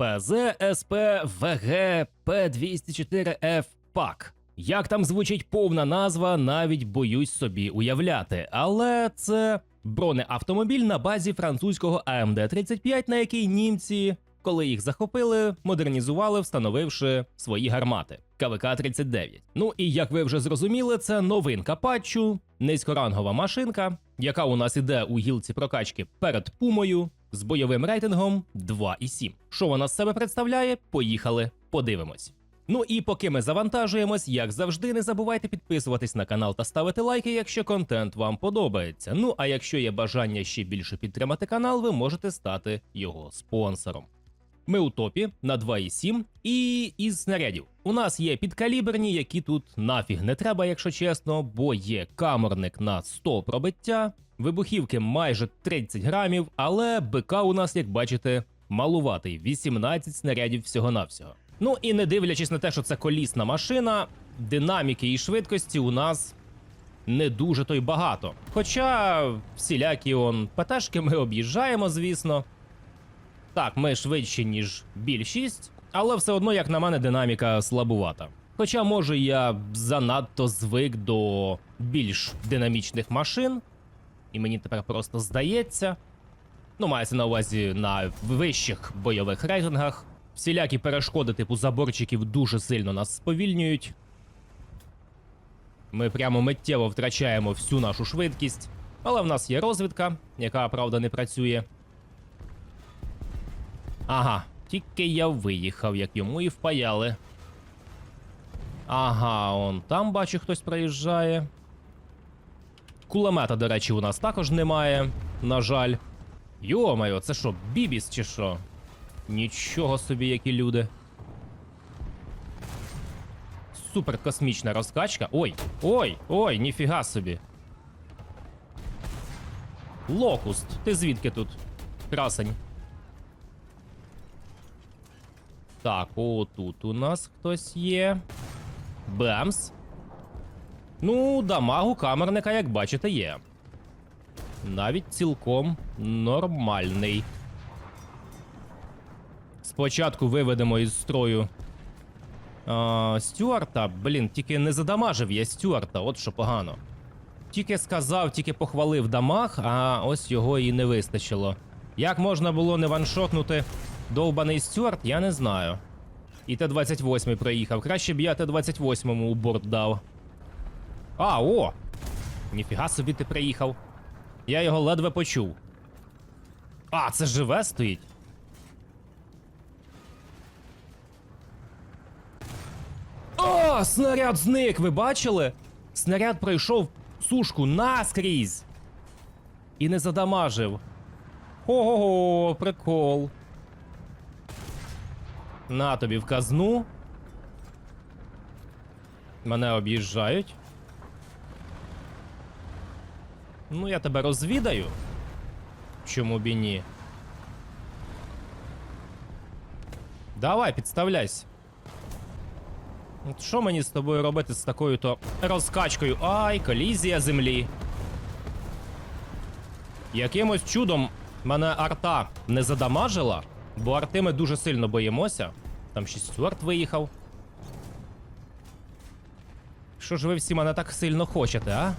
СП ВГ П204Ф ПАК. Як там звучить повна назва, навіть боюсь собі уявляти. Але це бронеавтомобіль на базі французького АМД-35, на який німці, коли їх захопили, модернізували, встановивши свої гармати. КВК-39. Ну і як ви вже зрозуміли, це новинка патчу, низькорангова машинка, яка у нас іде у гілці прокачки перед пумою з бойовим рейтингом 2,7. Що вона з себе представляє? Поїхали, подивимось. Ну і поки ми завантажуємось, як завжди, не забувайте підписуватись на канал та ставити лайки, якщо контент вам подобається. Ну а якщо є бажання ще більше підтримати канал, ви можете стати його спонсором. Ми у топі на 2,7 і із снарядів. У нас є підкаліберні, які тут нафіг не треба, якщо чесно, бо є камерник на 100 пробиття, вибухівки майже 30 грамів, але БК у нас, як бачите, малуватий 18 снарядів всього-навсього. Ну і не дивлячись на те, що це колісна машина, динаміки і швидкості у нас не дуже то й багато. Хоча всілякі он ПТшки ми об'їжджаємо, звісно. Так, ми швидші, ніж більшість, але все одно, як на мене, динаміка слабувата. Хоча, може, я занадто звик до більш динамічних машин, і мені тепер просто здається. Ну, мається на увазі на вищих бойових рейтингах. Всілякі перешкоди, типу заборчиків, дуже сильно нас сповільнюють. Ми прямо миттєво втрачаємо всю нашу швидкість. Але в нас є розвідка, яка, правда, не працює. Ага, тільки я виїхав, як йому і впаяли. Ага, он там бачу, хтось проїжджає. Кулемета, до речі, у нас також немає, на жаль. Йо-моє, це що, бібіс чи що? Нічого собі, які люди. Супер космічна розкачка. Ой, ой, ой, ніфіга собі. Локуст, ти звідки тут? Красень. Так, отут у нас хтось є. Бемс. Ну, дамагу камерника, як бачите, є. Навіть цілком нормальний. Спочатку виведемо із строю а, Стюарта. Блін, тільки не задамажив я Стюарта, от що погано. Тільки сказав, тільки похвалив дамаг, а ось його і не вистачило. Як можна було не ваншотнути довбаний Стюарт, я не знаю. І Т-28 проїхав. Краще б я Т-28 у борт дав. А, о! Ніфіга собі ти приїхав. Я його ледве почув. А, це живе стоїть. О, снаряд зник, ви бачили? Снаряд пройшов сушку наскрізь. І не задамажив. Ого, прикол. На тобі в казну. Мене об'їжджають. Ну, я тебе розвідаю. Чому б і ні? Давай, підставляйся. От що мені з тобою робити з такою то розкачкою? Ай, колізія землі. Якимось чудом мене арта не задамажила, бо арти ми дуже сильно боїмося. Там ще Стюарт виїхав. Що ж ви всі мене так сильно хочете, а?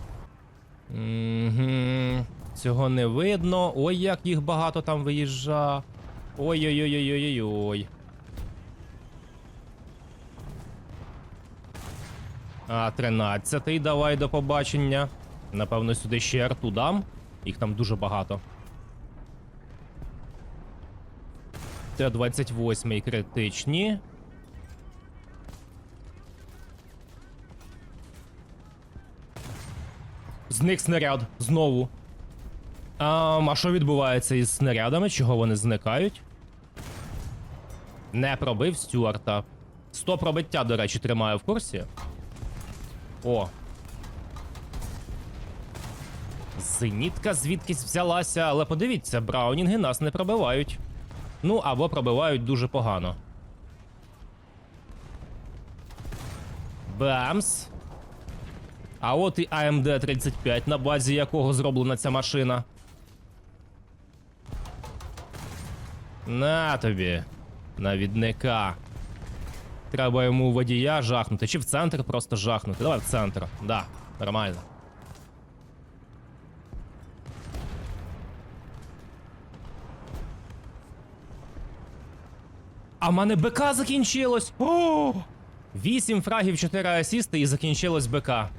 Угу. Цього не видно. Ой, як їх багато там виїжджа. Ой-ой-ой-ой-ой-ой. А, 13-й, давай до побачення. Напевно, сюди ще арту дам. Їх там дуже багато. Т-28 критичні. Зник снаряд знову. А, а що відбувається із снарядами? Чого вони зникають? Не пробив Стюарта. 100 пробиття, до речі, тримаю в курсі. О. Зенітка звідкись взялася, але подивіться, браунінги нас не пробивають. Ну, або пробивають дуже погано. Бамс. А от і AMD 35, на базі якого зроблена ця машина. На тобі. Навідника. Треба йому водія жахнути. Чи в центр просто жахнути. Давай в центр. Да, нормально. А в мене БК закінчилось. О! 8 фрагів, 4 асісти і закінчилось БК.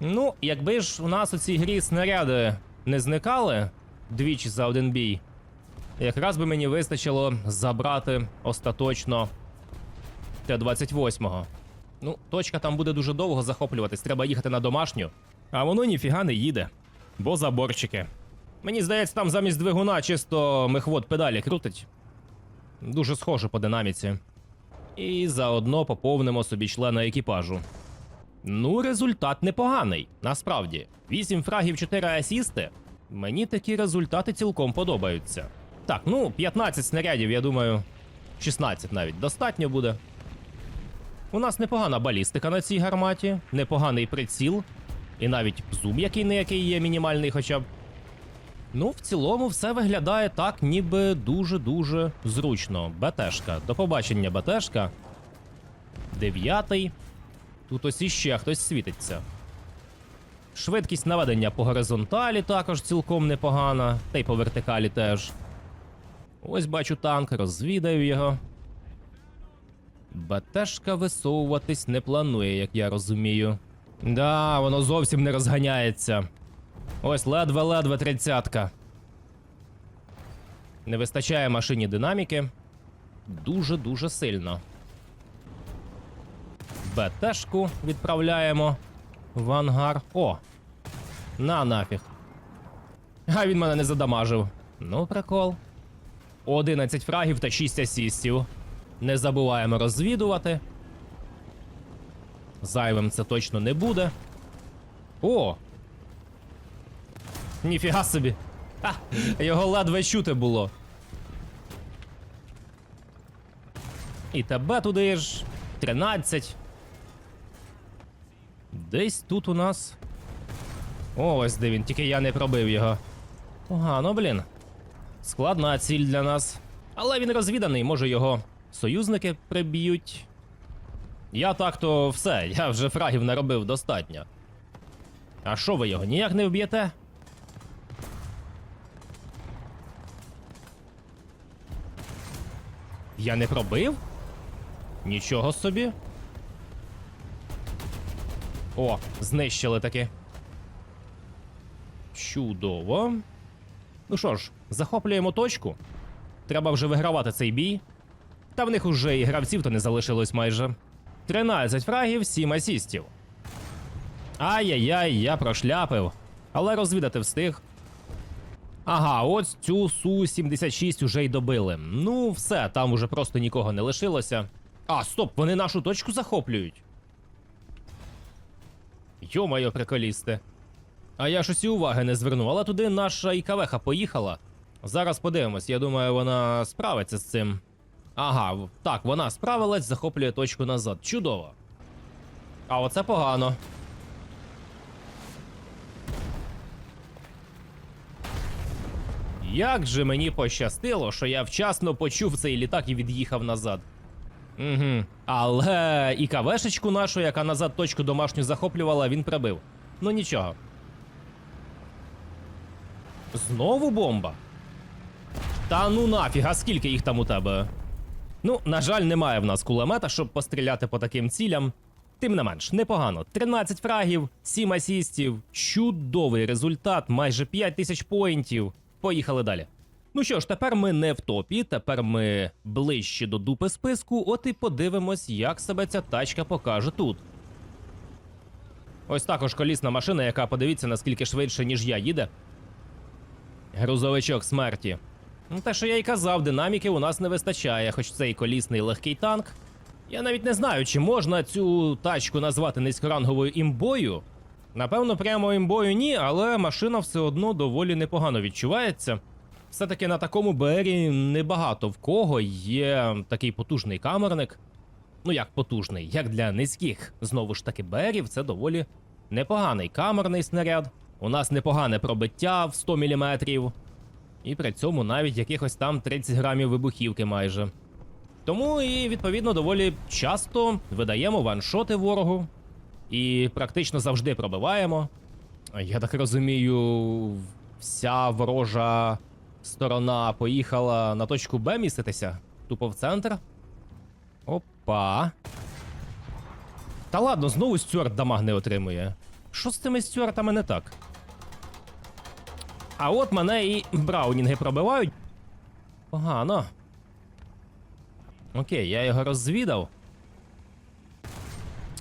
Ну, якби ж у нас у цій грі снаряди не зникали двічі за один бій, якраз би мені вистачило забрати остаточно Т-28. Ну, точка там буде дуже довго захоплюватись, треба їхати на домашню. А воно ніфіга не їде. Бо заборчики. Мені здається, там замість двигуна чисто мехвод педалі крутить. Дуже схоже по динаміці. І заодно поповнимо собі члена екіпажу. Ну, результат непоганий, насправді. 8 фрагів, 4 асісти. Мені такі результати цілком подобаються. Так, ну, 15 снарядів, я думаю, 16 навіть достатньо буде. У нас непогана балістика на цій гарматі, непоганий приціл, і навіть зум, який не який є, мінімальний хоча б. Ну, в цілому, все виглядає так, ніби дуже-дуже зручно. БТшка. До побачення, БТшка. Дев'ятий. Тут ось іще хтось світиться. Швидкість наведення по горизонталі також цілком непогана, та й по вертикалі теж. Ось бачу танк, розвідаю його. БТшка висовуватись не планує, як я розумію. Да, воно зовсім не розганяється. Ось ледве-ледве тридцятка. Не вистачає машині динаміки. Дуже-дуже сильно. БТшку відправляємо в ангар. О! На нафіг. А він мене не задамажив. Ну, прикол. 11 фрагів та 6 асістів. Не забуваємо розвідувати. Зайвим це точно не буде. О! Ніфіга собі. Ха, його ледве чути було. І тебе туди ж. 13. Десь тут у нас. О, ось де він, тільки я не пробив його. Погано, блін. Складна ціль для нас. Але він розвіданий, може його союзники приб'ють. Я так то все, я вже фрагів наробив достатньо. А що ви його ніяк не вб'єте? Я не пробив? Нічого собі. О, знищили таки. Чудово. Ну що ж, захоплюємо точку. Треба вже вигравати цей бій. Та в них уже і гравців то не залишилось майже. 13 фрагів, 7 асістів. Ай-яй-яй, я прошляпив. Але розвідати встиг. Ага, ось цю Су-76 уже й добили. Ну, все, там уже просто нікого не лишилося. А, стоп, вони нашу точку захоплюють. Йо-моє, приколісти. А я щось і уваги не звернув, але туди наша ІКВХ поїхала. Зараз подивимось, я думаю, вона справиться з цим. Ага, так, вона справилась, захоплює точку назад. Чудово. А оце погано. Як же мені пощастило, що я вчасно почув цей літак і від'їхав назад. Угу. Але і кавешечку нашу, яка назад точку домашню захоплювала, він прибив. Ну нічого. Знову бомба? Та ну нафіг, а скільки їх там у тебе? Ну, на жаль, немає в нас кулемета, щоб постріляти по таким цілям. Тим не менш, непогано. 13 фрагів, 7 асістів, чудовий результат, майже 5 тисяч поінтів. Поїхали далі. Ну що ж, тепер ми не в топі, тепер ми ближче до дупи списку, от і подивимось, як себе ця тачка покаже тут. Ось також колісна машина, яка подивіться, наскільки швидше, ніж я їде. Грузовичок смерті. Ну, те, що я й казав, динаміки у нас не вистачає, хоч це і колісний легкий танк. Я навіть не знаю, чи можна цю тачку назвати низькоранговою імбою. Напевно, прямо імбою ні, але машина все одно доволі непогано відчувається. Все-таки на такому БРі небагато в кого є такий потужний камерник. Ну як потужний, як для низьких, знову ж таки, БРів це доволі непоганий камерний снаряд. У нас непогане пробиття в 100 мм. І при цьому навіть якихось там 30 грамів вибухівки майже. Тому і відповідно доволі часто видаємо ваншоти ворогу і практично завжди пробиваємо. Я так розумію, вся ворожа сторона поїхала на точку Б міститися. Тупо в центр. Опа. Та ладно, знову Стюарт дамаг не отримує. Що з цими Стюартами не так? А от мене і браунінги пробивають. Погано. Окей, я його розвідав.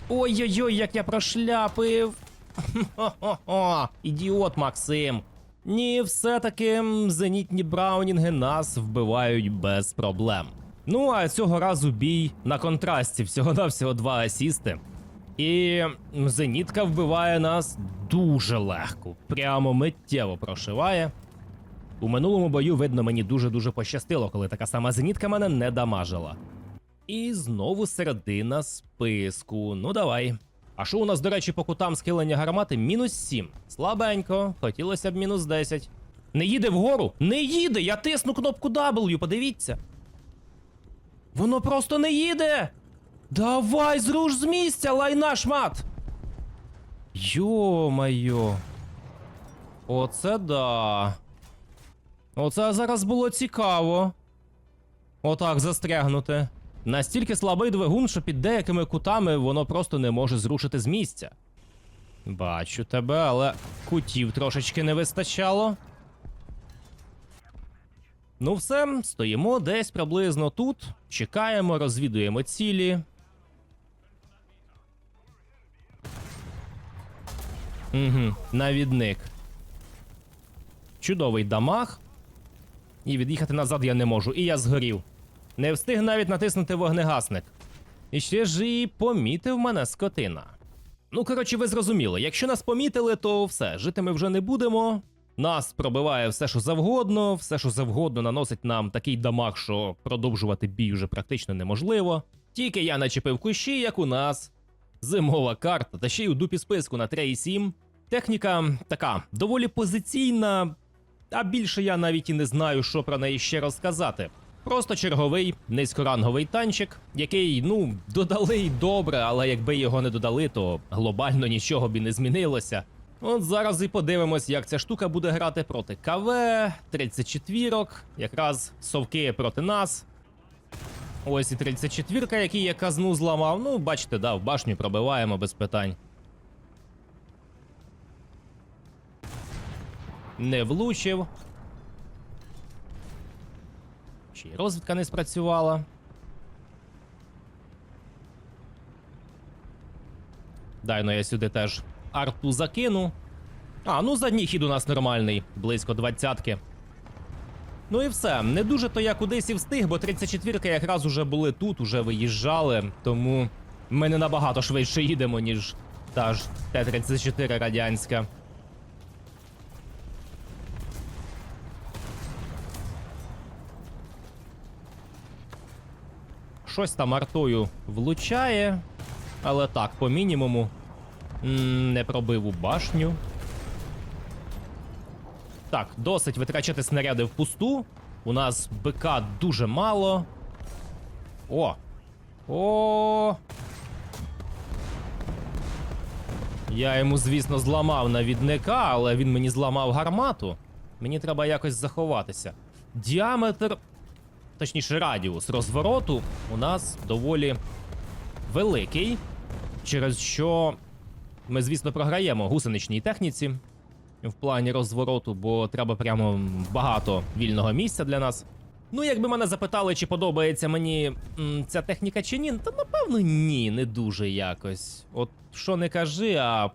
Ой-ой-ой, як я прошляпив. Хо-хо-хо, ідіот Максим. Ні, все-таки зенітні браунінги нас вбивають без проблем. Ну а цього разу бій на контрасті, всього-навсього два асісти. І зенітка вбиває нас дуже легко, прямо миттєво прошиває. У минулому бою, видно, мені дуже-дуже пощастило, коли така сама зенітка мене не дамажила. І знову середина списку. Ну давай. А що у нас, до речі, по кутам схилення гармати? Мінус 7. Слабенько, хотілося б мінус 10. Не їде вгору? Не їде! Я тисну кнопку W, подивіться. Воно просто не їде! Давай, зруш з місця, лайна шмат! Йо-майо. Оце да. Оце зараз було цікаво. Отак застрягнути. Настільки слабий двигун, що під деякими кутами воно просто не може зрушити з місця. Бачу тебе, але кутів трошечки не вистачало. Ну, все, стоїмо десь приблизно тут, чекаємо, розвідуємо цілі. Угу, навідник. Чудовий дамаг. І від'їхати назад я не можу, і я згорів. Не встиг навіть натиснути вогнегасник. І ще ж і помітив мене скотина. Ну, коротше, ви зрозуміли, якщо нас помітили, то все, жити ми вже не будемо. Нас пробиває все, що завгодно, все, що завгодно, наносить нам такий дамаг, що продовжувати бій вже практично неможливо. Тільки я начепив кущі, як у нас. Зимова карта, та ще й у дупі списку на 3,7. Техніка така доволі позиційна, а більше я навіть і не знаю, що про неї ще розказати. Просто черговий низькоранговий танчик, який, ну, додали й добре, але якби його не додали, то глобально нічого б і не змінилося. От зараз і подивимось, як ця штука буде грати проти КВ, 34 якраз совки проти нас. Ось і 34-ка, який я казну зламав. Ну, бачите, да, в башню пробиваємо без питань. Не влучив. Ще розвідка не спрацювала. Дай ну я сюди теж арту закину. А, ну задній хід у нас нормальний, близько двадцятки. Ну і все. Не дуже то я кудись і встиг, бо 34-ка якраз уже були тут, уже виїжджали, тому ми не набагато швидше їдемо, ніж та ж Т-34 радянська. Щось там артою влучає, але так, по мінімуму. Не пробив у башню. Так, досить витрачати снаряди впусту. У нас БК дуже мало. О! О! Я йому, звісно, зламав навідника, але він мені зламав гармату. Мені треба якось заховатися. Діаметр, точніше, радіус розвороту у нас доволі великий, через що ми, звісно, програємо гусеничній техніці в плані розвороту, бо треба прямо багато вільного місця для нас. Ну, якби мене запитали, чи подобається мені м, ця техніка чи ні, то напевно ні, не дуже якось. От що не кажи, а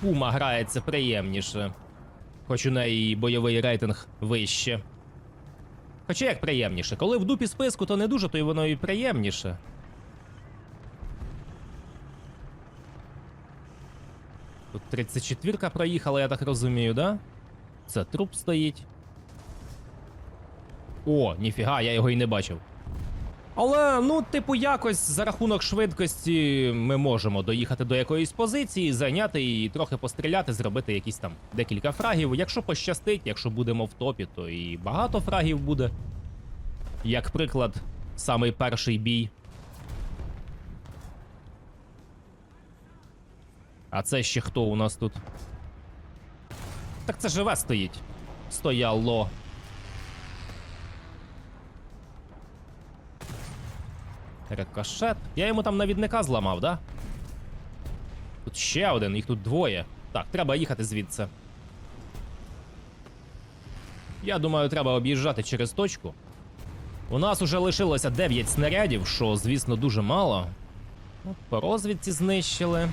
пума грається приємніше. Хоч у неї бойовий рейтинг вище. Хоча як приємніше, коли в дупі списку, то не дуже, то й воно і приємніше. Тут 34-ка проїхала, я так розумію, да? Це труп стоїть. О, ніфіга, я його і не бачив. Але, ну, типу, якось за рахунок швидкості ми можемо доїхати до якоїсь позиції, зайняти і трохи постріляти, зробити якісь там декілька фрагів. Якщо пощастить, якщо будемо в топі, то і багато фрагів буде. Як приклад, самий перший бій. А це ще хто у нас тут? Так це живе стоїть. Стояло. Рикошет. Я йому там навідника зламав, да? Тут ще один, їх тут двоє. Так, треба їхати звідси. Я думаю, треба об'їжджати через точку. У нас уже лишилося 9 снарядів, що, звісно, дуже мало. Ну, По розвідці знищили.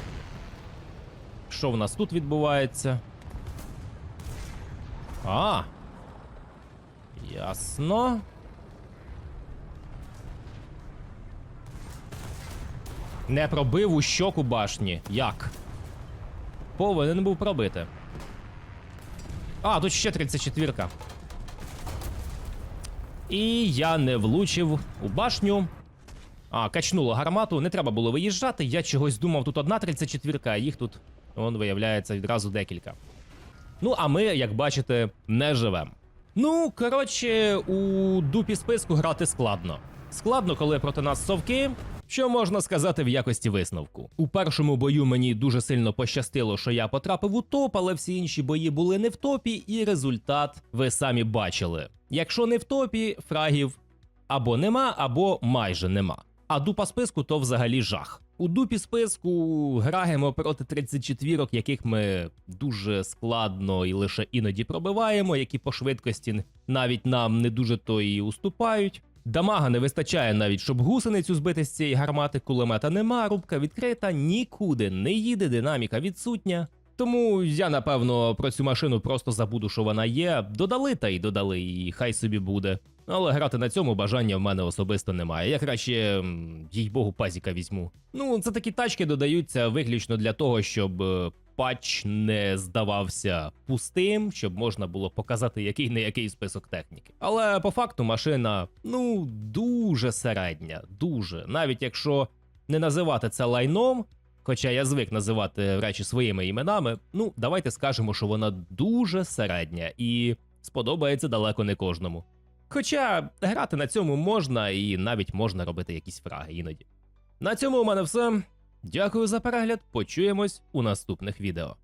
Що в нас тут відбувається? А. Ясно. Не пробив у щоку башні. Як? Повинен був пробити. А, тут ще 34-ка. І я не влучив у башню. А, качнуло гармату, не треба було виїжджати. Я чогось думав, тут одна 34-ка, а їх тут, вон, виявляється, відразу декілька. Ну, а ми, як бачите, не живемо. Ну, коротше, у дупі списку грати складно. Складно, коли проти нас совки. Що можна сказати в якості висновку? У першому бою мені дуже сильно пощастило, що я потрапив у топ, але всі інші бої були не в топі, і результат ви самі бачили. Якщо не в топі, фрагів або нема, або майже нема. А дупа списку то взагалі жах. У дупі списку граємо проти 34, яких ми дуже складно і лише іноді пробиваємо, які по швидкості навіть нам не дуже то і уступають. Дамага не вистачає навіть, щоб гусеницю збити з цієї гармати, кулемета нема, рубка відкрита, нікуди не їде, динаміка відсутня. Тому я напевно про цю машину просто забуду, що вона є. Додали та й додали, і хай собі буде. Але грати на цьому бажання в мене особисто немає. Я краще, їй богу, пазіка візьму. Ну, це такі тачки додаються виключно для того, щоб е, патч не здавався пустим, щоб можна було показати який не який список техніки. Але по факту машина ну дуже середня, дуже. Навіть якщо не називати це лайном. Хоча я звик називати речі своїми іменами, ну давайте скажемо, що вона дуже середня і сподобається далеко не кожному. Хоча грати на цьому можна і навіть можна робити якісь фраги іноді. На цьому у мене все. Дякую за перегляд. Почуємось у наступних відео.